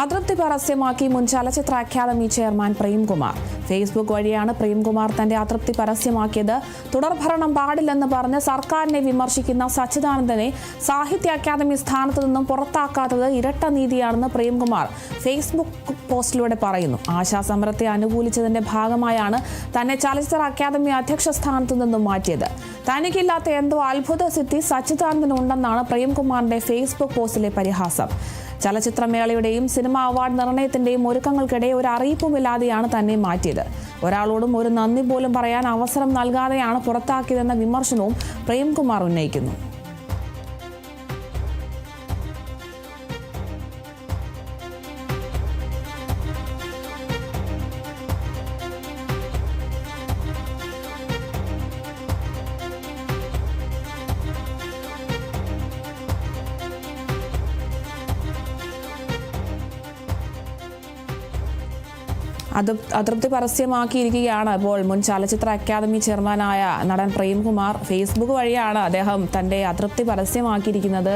അതൃപ്തി പരസ്യമാക്കി മുൻ ചലച്ചിത്ര അക്കാദമി ചെയർമാൻ പ്രേംകുമാർ. ഫേസ്ബുക്ക് വഴിയാണ് പ്രേംകുമാർ തന്റെ അതൃപ്തി പരസ്യമാക്കിയത്. തുടർഭരണം പാടില്ലെന്ന് പറഞ്ഞ് സർക്കാരിനെ വിമർശിക്കുന്ന സച്ചിദാനന്ദനെ സാഹിത്യ അക്കാദമി സ്ഥാനത്തു നിന്നും പുറത്താക്കാത്തത് ഇരട്ട നീതിയാണെന്ന് പ്രേംകുമാർ ഫേസ്ബുക്ക് പോസ്റ്റിലൂടെ പറയുന്നു. ആശാ ആശാസമരത്തെ അനുകൂലിച്ചതിന്റെ ഭാഗമായാണ് തന്നെ ചലച്ചിത്ര അക്കാദമി അധ്യക്ഷ സ്ഥാനത്തു നിന്നും മാറ്റിയത്. തനിക്കില്ലാത്ത എന്തോ അത്ഭുത സിദ്ധി സച്ചിദാനന്ദനുണ്ടെന്നാണ് പ്രേംകുമാറിന്റെ ഫേസ്ബുക്ക് പോസ്റ്റിലെ പരിഹാസം. ചലച്ചിത്രമേളയുടെയും സിനിമാ അവാർഡ് നിർണയത്തിന്റെയും ഒരുക്കങ്ങൾക്കിടെ ഒരു അറിയിപ്പുമില്ലാതെയാണ് തന്നെ മാറ്റിയത്. ഒരാളോടും ഒരു നന്ദി പോലും പറയാൻ അവസരം നൽകാതെയാണ് പുറത്താക്കിയതെന്ന വിമർശനവും പ്രേംകുമാർ ഉന്നയിക്കുന്നു. അത് അതൃപ്തി പരസ്യമാക്കിയിരിക്കുകയാണ് ഇപ്പോൾ മുൻ ചലച്ചിത്ര അക്കാദമി ചെയർമാനായ നടൻ പ്രേംകുമാർ. ഫേസ്ബുക്ക് വഴിയാണ് അദ്ദേഹം തന്റെ അതൃപ്തി പരസ്യമാക്കിയിരിക്കുന്നത്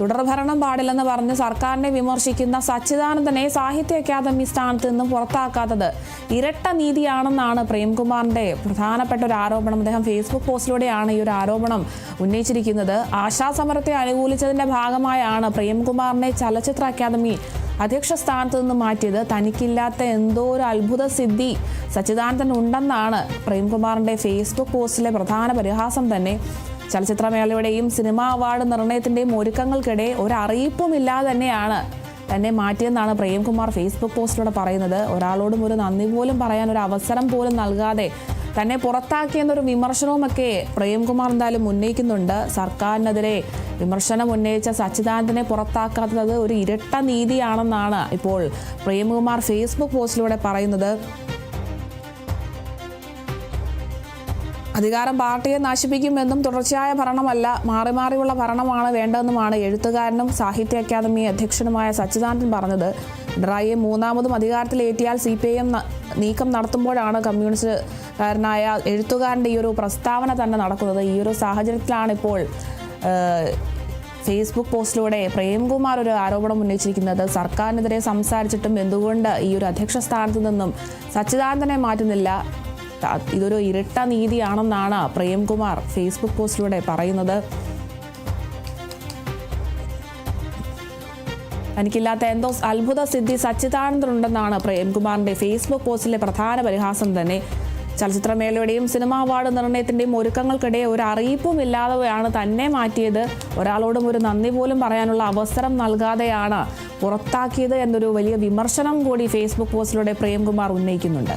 തുടർഭരണം പാടില്ലെന്ന് പറഞ്ഞ് സർക്കാരിനെ വിമർശിക്കുന്ന സച്ചിദാനന്ദനെ സാഹിത്യ അക്കാദമി സ്ഥാനത്ത് നിന്നും പുറത്താക്കാത്തത് ഇരട്ട നീതിയാണെന്നാണ് പ്രേംകുമാറിന്റെ പ്രധാനപ്പെട്ട ഒരു ആരോപണം. അദ്ദേഹം ഫേസ്ബുക്ക് പോസ്റ്റിലൂടെയാണ് ഈ ഒരു ആരോപണം ഉന്നയിച്ചിരിക്കുന്നത്. ആശാസമരത്തെ അനുകൂലിച്ചതിന്റെ ഭാഗമായാണ് പ്രേംകുമാറിനെ ചലച്ചിത്ര അക്കാദമി അധ്യക്ഷ സ്ഥാനത്ത് നിന്ന് മാറ്റിയത്. തനിക്കില്ലാത്ത എന്തോ ഒരു അത്ഭുത സിദ്ധി സച്ചിദാനന്ദൻ ഉണ്ടെന്നാണ് പ്രേംകുമാറിന്റെ ഫേസ്ബുക്ക് പോസ്റ്റിലെ പ്രധാന പരിഹാസം തന്നെ. ചലച്ചിത്രമേളയുടെയും സിനിമാ അവാർഡ് നിർണയത്തിന്റെയും ഒരുക്കങ്ങൾക്കിടെ ഒരു അറിയിപ്പുമില്ലാതെ തന്നെയാണ് തന്നെ മാറ്റിയെന്നാണ് പ്രേംകുമാർ ഫേസ്ബുക്ക് പോസ്റ്റിലൂടെ പറയുന്നത്. ഒരാളോടും ഒരു നന്ദി പോലും പറയാൻ ഒരു അവസരം പോലും നൽകാതെ തന്നെ പുറത്താക്കിയെന്നൊരു വിമർശനവുമൊക്കെ പ്രേംകുമാർ എന്തായാലും ഉന്നയിക്കുന്നുണ്ട്. സർക്കാരിനെതിരെ വിമർശനം ഉന്നയിച്ച സച്ചിദാനന്ദനെ പുറത്താക്കാത്തത് ഒരു ഇരട്ട നീതിയാണെന്നാണ് ഇപ്പോൾ പ്രേംകുമാർ ഫേസ്ബുക്ക് പോസ്റ്റിലൂടെ പറയുന്നത്. അധികാരം പാർട്ടിയെ നശിപ്പിക്കുമെന്നും തുടർച്ചയായ ഭരണമല്ല മാറി മാറിയുള്ള ഭരണമാണ് വേണ്ടതെന്നുമാണ് എഴുത്തുകാരനും സാഹിത്യ അക്കാദമി അധ്യക്ഷനുമായ സച്ചിദാനന്ദൻ പറഞ്ഞത്. പിണറായിയെ മൂന്നാമതും അധികാരത്തിലേറ്റിയാൽ സി പി ഐ എം നീക്കം നടത്തുമ്പോഴാണ് കമ്മ്യൂണിസ്റ്റുകാരനായ എഴുത്തുകാരന്റെ ഈ ഒരു പ്രസ്താവന തന്നെ നടക്കുന്നത്. ഈ ഒരു സാഹചര്യത്തിലാണ് ഇപ്പോൾ ഫേസ്ബുക്ക് പോസ്റ്റിലൂടെ പ്രേംകുമാർ ഒരു ആരോപണം ഉന്നയിച്ചിരിക്കുന്നത്. സർക്കാരിനെതിരെ സംസാരിച്ചിട്ടും എന്തുകൊണ്ട് ഈ ഒരു അധ്യക്ഷ സ്ഥാനത്ത് നിന്നും സച്ചിദാനന്ദനെ മാറ്റുന്നില്ല? ഇതൊരു ഇരട്ട നീതിയാണെന്നാണ് പ്രേംകുമാർ ഫേസ്ബുക്ക് പോസ്റ്റിലൂടെ പറയുന്നത്. തനിക്കില്ലാത്ത എന്തോ അത്ഭുത സിദ്ധി സച്ചിദാനന്ദനുണ്ടെന്നാണ് പ്രേംകുമാറിന്റെ ഫേസ്ബുക്ക് പോസ്റ്റിലെ പ്രധാന പരിഹാസം തന്നെ. ചലച്ചിത്രമേളയുടെയും സിനിമാ അവാർഡ് നിർണയത്തിന്റെയും ഒരുക്കങ്ങൾക്കിടെ ഒരു അറിയിപ്പും ഇല്ലാതെയാണ് തന്നെ മാറ്റിയത്. ഒരാളോടും ഒരു നന്ദി പോലും പറയാനുള്ള അവസരം നൽകാതെയാണ് പുറത്താക്കിയത് എന്നൊരു വലിയ വിമർശനം കൂടി ഫേസ്ബുക്ക് പോസ്റ്റിലൂടെ പ്രേംകുമാർ ഉന്നയിക്കുന്നുണ്ട്.